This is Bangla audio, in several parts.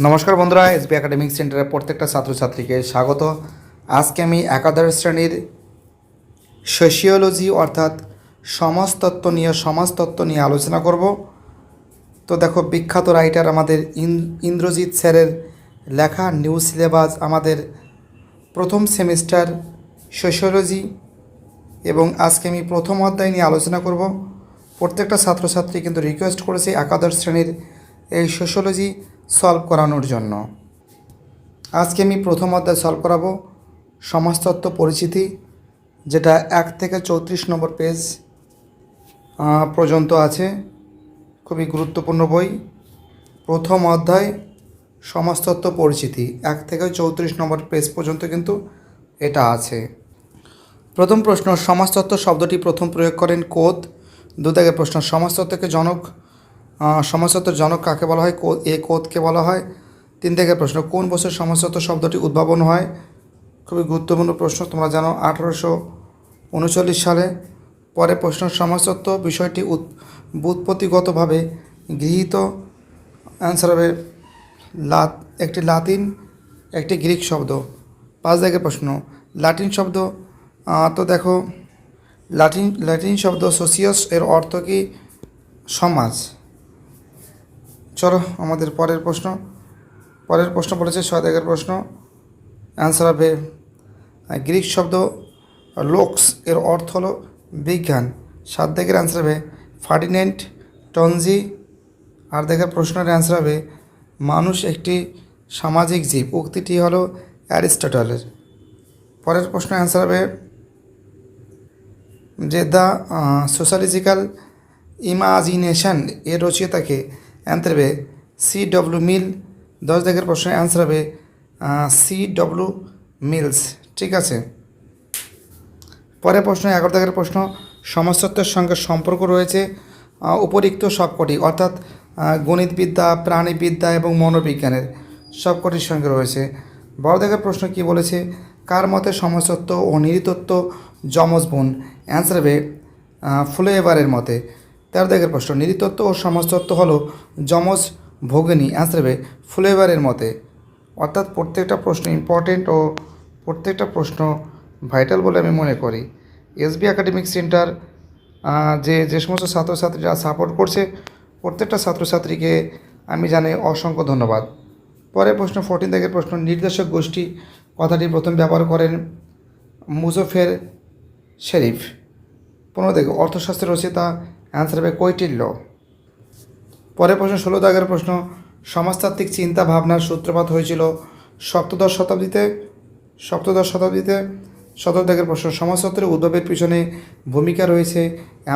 নমস্কার বন্ধুরা এসবি একাডেমিক সেন্টারের প্রত্যেকটা ছাত্রছাত্রীকে স্বাগত। আজকে আমি একাদশ শ্রেণির সোশিওলজি অর্থাৎ সমাজতত্ত্ব নিয়ে সমাজতত্ত্ব নিয়ে আলোচনা করব। তো দেখো, বিখ্যাত রাইটার আমাদের ইন- ইন্দ্রজিৎ স্যারের লেখা নিউ সিলেবাস আমাদের প্রথম সেমিস্টার সোশিওলজি এবং আজকে আমি প্রথম অধ্যায় নিয়ে আলোচনা করব। প্রত্যেকটা ছাত্রছাত্রী কিন্তু রিকোয়েস্ট করেছে একাদশ শ্রেণির এই সোশিওলজি সলভ করানোর জন্য। আজকে আমি প্রথম অধ্যায় সলভ করাবো সমাজতত্ত্ব পরিচিতি, যেটা এক থেকে চৌত্রিশ নম্বর পেজ পর্যন্ত আছে। খুবই গুরুত্বপূর্ণ বই। প্রথম অধ্যায় সমাজতত্ত্ব পরিচিতি, এক থেকে চৌত্রিশ নম্বর পেজ পর্যন্ত কিন্তু এটা আছে। প্রথম প্রশ্ন সমাজতত্ত্ব শব্দটি প্রথম প্রয়োগ করেন কোদ। দু থেকে প্রশ্ন সমাজতত্ত্বকে জনক সমাজতত্ত্বের জনক কাকে বলা হয়? এ কোদকে বলা হয়? তিন থেকে প্রশ্ন। কোন বছর সমাজতত্ত্ব শব্দটি উদ্ভাবন হয়? খুবই গুরুত্বপূর্ণ প্রশ্ন, তোমরা জানো, আঠারোশো উনচল্লিশ সালে। পরে প্রশ্ন সমাজতত্ত্ব বিষয়টি উৎ- ব্যুৎপত্তিগতভাবে গৃহীত। অ্যান্সার হবে লাত একটি লাতিন, একটি গ্রিক শব্দ। পাঁচ দাগের প্রশ্ন। লাটিন শব্দ তো দেখো, লাটিন ল্যাটিন শব্দ সোসিয়াস এর অর্থ কি? সমাজ। চলো, আমাদের পরের প্রশ্ন। পরের প্রশ্ন বলেছে ছয় দাগের প্রশ্ন। অ্যান্সার হবে গ্রিক শব্দ, লোকস এর অর্থ হলো বিজ্ঞান। সাত দাগের অ্যান্সার হবে, ফার্ডিনেন্ট, টনজি। আর দেখার প্রশ্নের অ্যান্সার হবে, মানুষ একটি সামাজিক জীব। উক্তিটি হলো অ্যারিস্টটলের। পরের প্রশ্ন অ্যান্সার হবে, যে দ্য সোশ্যালিজিক্যাল ইমাজিনেশন এর রচয়িতাকে অ্যান্সার হবে সি ডব্লিউ মিল দশ দাগের প্রশ্নের অ্যান্সার হবে সি ডব্লিউ মিলস ঠিক আছে? পরের প্রশ্ন, এগারো দাগের প্রশ্ন সমাজতত্ত্বের সঙ্গে সম্পর্ক রয়েছে উপরিক্ত সবকটি, অর্থাৎ গণিতবিদ্যা, প্রাণীবিদ্যা এবং মনোবিজ্ঞানের সবকটির সঙ্গে রয়েছে। বারো দেখার প্রশ্ন কি বলেছে? কার মতে সমাজতত্ত্ব ও নৃতত্ত্ব যমজ বোন? অ্যান্সার হবে ফুলে মতে। তেরো দাগের প্রশ্ন নৃতত্ত্ব ও সমাজতত্ত্ব হলো যমজ ভগিনী? অ্যান্সার হবে ফুলেভারের মতে। অর্থাৎ প্রত্যেকটা প্রশ্ন ইম্পর্টেন্ট ও প্রত্যেকটা প্রশ্ন ভাইটাল বলে আমি মনে করি। এসবি একাডেমিক সেন্টার যে যে সমস্ত ছাত্রছাত্রীরা সাপোর্ট করছে, প্রত্যেকটা ছাত্রছাত্রীকে আমি জানাই অসংখ্য ধন্যবাদ। পরের প্রশ্ন ফোরটিন থেকে প্রশ্ন, নির্দেশক গোষ্ঠী কথাটি প্রথম ব্যবহার করেন মুজফের শরীফ। পনেরো থেকে অর্থশাস্ত্রের রচিতা অ্যান্সার হবে কৈটিল্য পরের প্রশ্ন, ষোলো দাগের প্রশ্ন, সমাজতাত্ত্বিক চিন্তা ভাবনার সূত্রপাত হয়েছিল সপ্তদশ শতাব্দীতে সপ্তদশ শতাব্দীতে শতক দাগের প্রশ্ন সমাজতত্ত্বের উদ্ভবের পিছনে ভূমিকা রয়েছে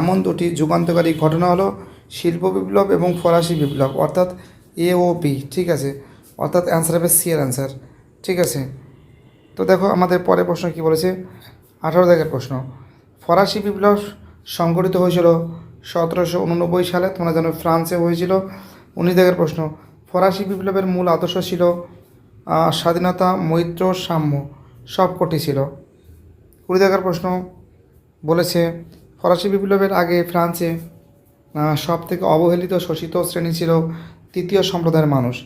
এমন দুটি যুগান্তকারী ঘটনা হলো শিল্প বিপ্লব এবং ফরাসি বিপ্লব, অর্থাৎ এ ও পি ঠিক আছে? অর্থাৎ অ্যান্সার হবে সি এর অ্যান্সার ঠিক আছে? তো দেখো আমাদের পরের প্রশ্ন কি বলেছে? আঠারো দাগের প্রশ্ন, ফরাসি বিপ্লব সংগঠিত হয়েছিল সতেরোশো উননব্বই সালে তোমরা জানো ফ্রান্সে হয়েছিল। উনিশ দাগের প্রশ্ন, ফরাসি বিপ্লবের মূল আদর্শ ছিল স্বাধীনতা, মৈত্র, সাম্য, সবকটি ছিল। কুড়ি দাগের প্রশ্ন বলেছে, ফরাসি বিপ্লবের আগে ফ্রান্সে সব থেকে অবহেলিত শোষিত শ্রেণি ছিল তৃতীয় সম্প্রদায়ের মানুষ।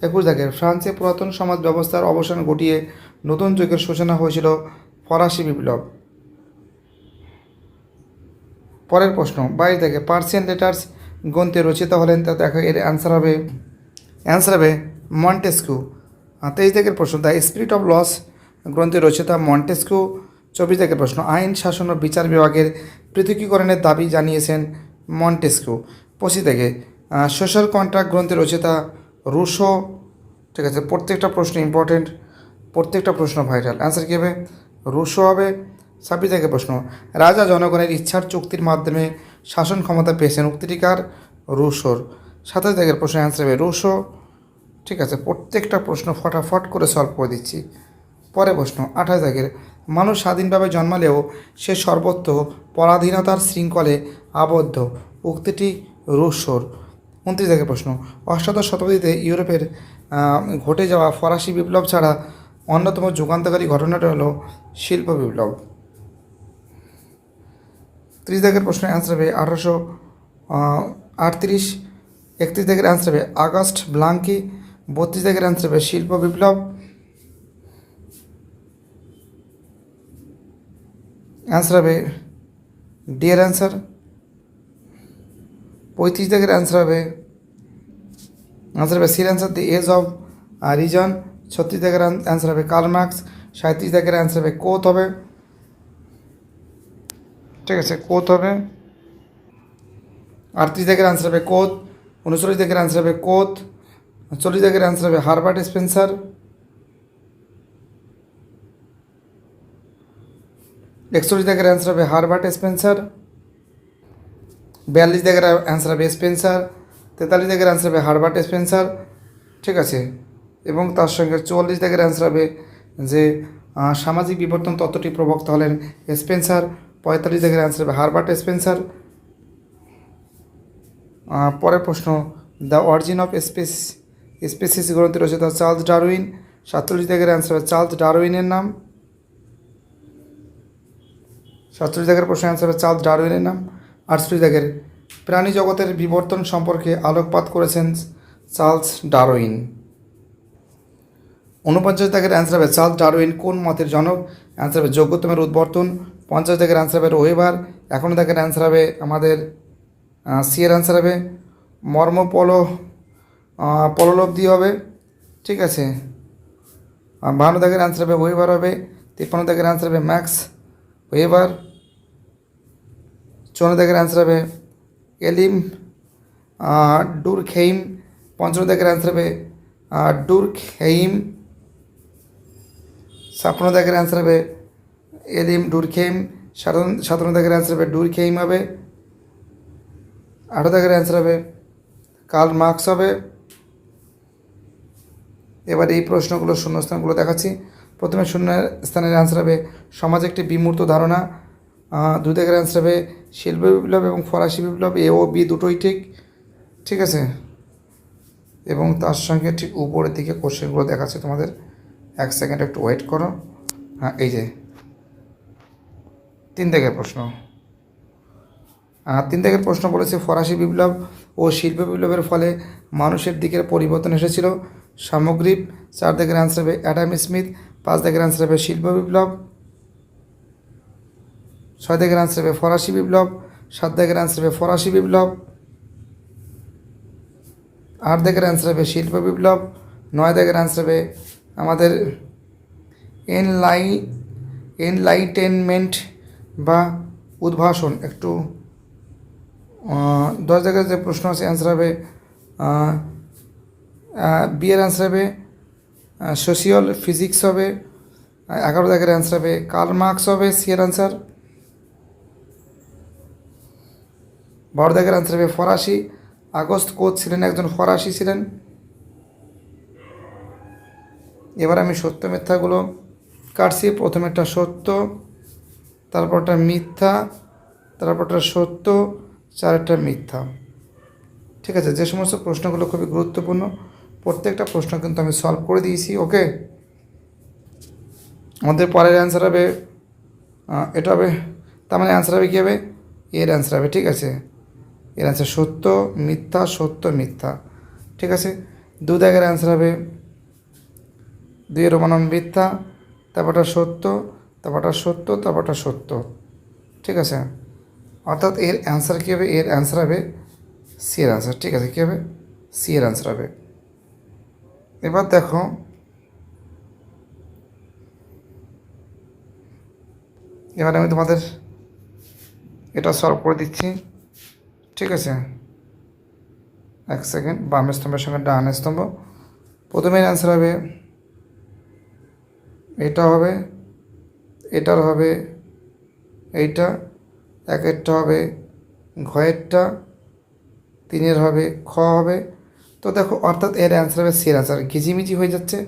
একুশ দাগের ফ্রান্সে পুরাতন সমাজ ব্যবস্থার অবসান ঘটিয়ে নতুন যুগের সূচনা হয়েছিল ফরাসি বিপ্লব। পরের প্রশ্ন, বাইশ থেকে পার্সিয়ান লেটার্স গ্রন্থে রচিত হলেন, তা দেখো, এর অ্যান্সার হবে অ্যান্সার হবে মন্টেস্কু তেইশ থেকে প্রশ্ন, দ্য স্পিরিট অফ লস গ্রন্থে রচিতা মন্টেস্কু চব্বিশ থেকে প্রশ্ন, আইন, শাসন ও বিচার বিভাগের পৃথকীকরণের দাবি জানিয়েছেন মন্টেস্কু পঁচিশ থেকে সোশ্যাল কন্ট্রাক্ট গ্রন্থে রচিতা রুশো, ঠিক আছে, প্রত্যেকটা প্রশ্ন ইম্পর্টেন্ট প্রত্যেকটা প্রশ্ন ভাইরাল অ্যান্সার কী হবে? রুশো হবে ছাব্বিশ থেকে প্রশ্ন, রাজা জনগণের ইচ্ছার চুক্তির মাধ্যমে শাসন ক্ষমতা পেয়েছেন উক্তিটিকার রুশোর। সাতাশ থেকে প্রশ্ন অ্যান্সার হবে, রুশো, ঠিক আছে, প্রত্যেকটা প্রশ্ন ফটাফট করে সলভ করে দিচ্ছি। পরে প্রশ্ন আঠাশ দাগের মানুষ স্বাধীনভাবে জন্মালেও সে সর্বত্র পরাধীনতার শৃঙ্খলে আবদ্ধ। উক্তিটি রুশোর। উনত্রিশ দাগের প্রশ্ন, অষ্টাদশ শতাব্দীতে ইউরোপের ঘটে যাওয়া ফরাসি বিপ্লব ছাড়া অন্যতম যুগান্তকারী ঘটনাটা হলো শিল্প বিপ্লব। ত্রিশ দাগের প্রশ্নের অ্যান্সার হবে আঠারোশো আটত্রিশ, একত্রিশ দাগের অ্যান্সার হবে আগস্ট, ব্লাঙ্কি, বত্রিশ দাগের অ্যান্সার হবে শিল্প বিপ্লব অ্যান্সার হবে ডিয়ার অ্যান্সার পঁয়ত্রিশ দাগের অ্যান্সার হবে আনসার হবে সির answer the age of reason ছত্রিশ দাগের অ্যান্সার হবে কার্ল মার্কস সাঁত্রিশ দাগের অ্যান্সার হবে কোথ হবে ঠিক আছে কোথ হবে আটত্রিশ দাগের অ্যান্সার হবে কোথ উনচল্লিশ দাগের অ্যান্সার হবে কোথ চল্লিশ দাগের অ্যান্সার হবে হারবার্ট স্পেন্সার একচল্লিশ দাগের অ্যান্সার হবে হারবার্ট স্পেন্সার বিয়াল্লিশ দাগের অ্যান্সার হবে স্পেন্সার তেতাল্লিশ দাগের অ্যান্সার হবে হারবার্ট স্পেন্সার ঠিক আছে এবং তার সঙ্গে চুয়াল্লিশ দাগের অ্যান্সার হবে যে সামাজিক বিবর্তন তত্ত্বটি প্রবক্তা হলেন স্পেন্সার পঁয়তাল্লিশ দাগের অ্যান্সার হবে। হারবার্ট স্পেন্সার পরের প্রশ্ন the origin of space species গ্রন্থের রচয়িতা চার্লস ডারউইন। সাতচল্লিশ দাগের অ্যান্সার হবে চার্লস ডারউইনের নাম। সাতচল্লিশ দাগের প্রশ্ন অ্যান্সার হবে চার্লস ডারউইনের নাম। আটচল্লিশ দাগের প্রাণী জগতের বিবর্তন সম্পর্কে আলোকপাত করেছেন চার্লস ডারউইন। উনপঞ্চাশ দাগের অ্যান্সার হবে চার্লস ডারউইন কোন মতের জনক? অ্যান্সার হবে যোগ্যতমের উদ্বর্তন, পঞ্চাশ দাগের অ্যান্সার হবে রোহেবার এখনও দাগের অ্যান্সার হবে আমাদের সি এর অ্যান্সার হবে। মর্ম পল পললব্ধি হবে, ঠিক আছে। বাহান্ন দাগের অ্যান্সার হবে ওয়েবার হবে, তিপ্পান্ন দাগের অ্যান্সার হবে ম্যাক্স ওয়েবার চুয়ান্ন দাগের অ্যান্সার হবে এলিম ডুর খেইম পঞ্চান্ন দাগের অ্যান্সার হবে ডুর ছাপ্পান্ন দাগের অ্যান্সার হবে এলিম, ডুর খেইম। সাধারণ সাতান্ন দাগের অ্যান্সার হবে ডুর খেইম হবে। আঠারো দাগের অ্যান্সার হবে কার্ল মার্কস হবে। এবার এই প্রশ্নগুলো শূন্যস্থানগুলো দেখাচ্ছি। প্রথমে শূন্য স্থানের অ্যান্সার হবে সমাজ একটি বিমূর্ত ধারণা। দুই দাগের অ্যান্সার হবে শিল্প বিপ্লব এবং ফরাসি বিপ্লব। এ ও বি দুটোই ঠিক। ঠিক আছে? এবং তার সঙ্গে ঠিক উপরের দিকে কোশ্চেনগুলো দেখাচ্ছে তোমাদের। এক সেকেন্ড একটু ওয়েট করো। হ্যাঁ এই যে। তিন দাগের প্রশ্ন। তিন দাগের প্রশ্ন বলেছে, ফরাসি বিপ্লব ও শিল্প বিপ্লবের ফলে মানুষের দিকের পরিবর্তন এসেছিল। সামগ্রিক চার দাগের অ্যান্সার হবে অ্যাডাম স্মিথ, পাঁচ দাগের অ্যান্সার হবে শিল্প বিপ্লব, ছয় দাগের অ্যান্সার হবে ফরাসি বিপ্লব, সাত দাগের অ্যান্সার হবে ফরাসি বিপ্লব, আট দাগের অ্যান্সার হবে শিল্প বিপ্লব, নয় দাগের অ্যান্সার হবে আমাদের এনলাই এনলাইটেনমেন্ট বা উদ্ভাসন। একটু দশ জায়গায় যে প্রশ্ন আছে অ্যান্সার হবে বিয়ের অ্যান্সার হবে সোশিয়াল ফিজিক্স হবে এগারো জায়গার অ্যান্সার হবে কার্ল মার্কস হবে সি এর অ্যান্সার বারো জায়গার অ্যান্সার হবে ফরাসি, আগস্ট কোচ ছিলেন একজন ফরাসি ছিলেন এবার আমি সত্য মিথ্যাগুলো কাটছি। প্রথমেরটা সত্য তারপরটা মিথ্যা তারপরটা সত্য চারটা মিথ্যা। ঠিক আছে? যে সমস্ত প্রশ্নগুলো খুবই গুরুত্বপূর্ণ, প্রত্যেকটা প্রশ্ন কিন্তু আমি সলভ করে দিয়েছি ওকে আমাদের পরের অ্যান্সার হবে এটা হবে, তার মানে অ্যান্সার হবে কী হবে? এর অ্যান্সার হবে, ঠিক আছে? এর অ্যান্সার সত্য, মিথ্যা সত্য, মিথ্যা। ঠিক আছে? দু দাগের অ্যান্সার হবে দুইয়ের রোমানন মিথ্যা, তারপরটা সত্য তারপরটা সত্য তারপরটা সত্য। ঠিক আছে? অর্থাৎ এর অ্যান্সার কী হবে? এর অ্যান্সার হবে সি এর অ্যান্সার ঠিক আছে? কী হবে? সি এর অ্যান্সার হবে। এবার দেখো, এবার আমি তোমাদের এটা সলভ করে দিচ্ছি। ঠিক আছে? এক সেকেন্ড বাম স্তম্ভের সঙ্গে ডান স্তম্ভ। প্রথমের অ্যান্সার হবে এটা হবে, এটার হবে এইটা, একেরটা হবে ঘয়েরটা, তিনের হবে খ হবে। তো দেখো, অর্থাৎ এর অ্যান্সার হবে সির অ্যান্সার ঘিজিমিজি হয়ে যাচ্ছে।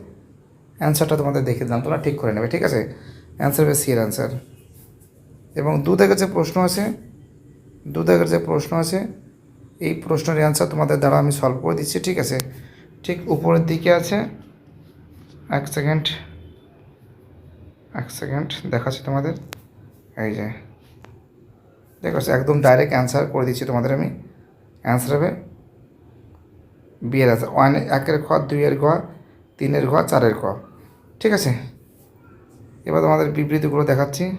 অ্যান্সারটা তোমাদের দেখে দিলাম, তোমরা ঠিক করে নেবে, ঠিক আছে? অ্যান্সার হবে সির অ্যান্সার এবং দু দাগের যে প্রশ্ন আছে দু দাগের যে প্রশ্ন আছে। এই প্রশ্নের অ্যান্সার তোমাদের দ্বারা আমি সলভ করে দিচ্ছি, ঠিক আছে? ঠিক উপরের দিকে আছে। এক সেকেন্ড এক সেকেন্ড দেখাচ্ছি তোমাদের। এই যে, দেখো, একদম ডাইরেক্ট অ্যান্সার করে দিচ্ছি তোমাদের আমি। অ্যান্সার হবে বিয়ের আছে ওয়ান একের ঘ, দুইয়ের ঘ, তিনের ঘ, চারের ঘ। ঠিক আছে? এবার তোমাদের বিবৃতিগুলো দেখাচ্ছি।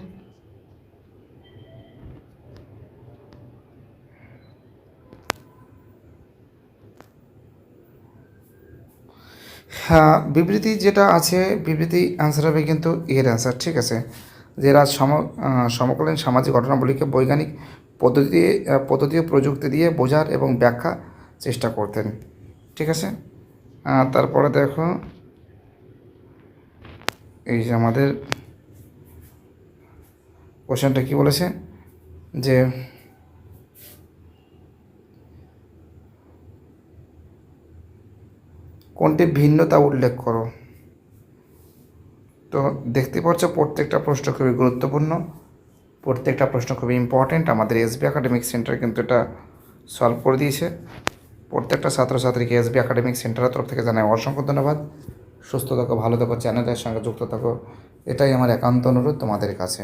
হ্যাঁ বিবৃতি যেটা আছে, বিবৃতি অ্যান্সার হবে কিন্তু এর অ্যান্সার ঠিক আছে? যে রাজ সম সমকালীন সামাজিক ঘটনাবলীকে বৈজ্ঞানিক পদ্ধতি পদ্ধতি ও প্রযুক্তি দিয়ে বোঝার এবং ব্যাখ্যা চেষ্টা করতেন, ঠিক আছে? তারপরে দেখো, এই যে আমাদের কোশ্চেনটা কি বলেছে? যে কোনটি ভিন্নতা উল্লেখ করো। তো দেখতে পাচ্ছ প্রত্যেকটা প্রশ্ন খুবই গুরুত্বপূর্ণ। প্রত্যেকটা প্রশ্ন খুবই ইম্পর্ট্যান্ট আমাদের এসবি একাডেমিক সেন্টার কিন্তু এটা সলভ করে দিয়েছে। প্রত্যেকটা ছাত্রছাত্রীকে এসবি একাডেমিক সেন্টারের তরফ থেকে জানাই অসংখ্য ধন্যবাদ। সুস্থ থাকো, ভালো থাকো চ্যানেলের সঙ্গে যুক্ত থাকো। এটাই আমার একান্ত অনুরোধ তোমাদের কাছে।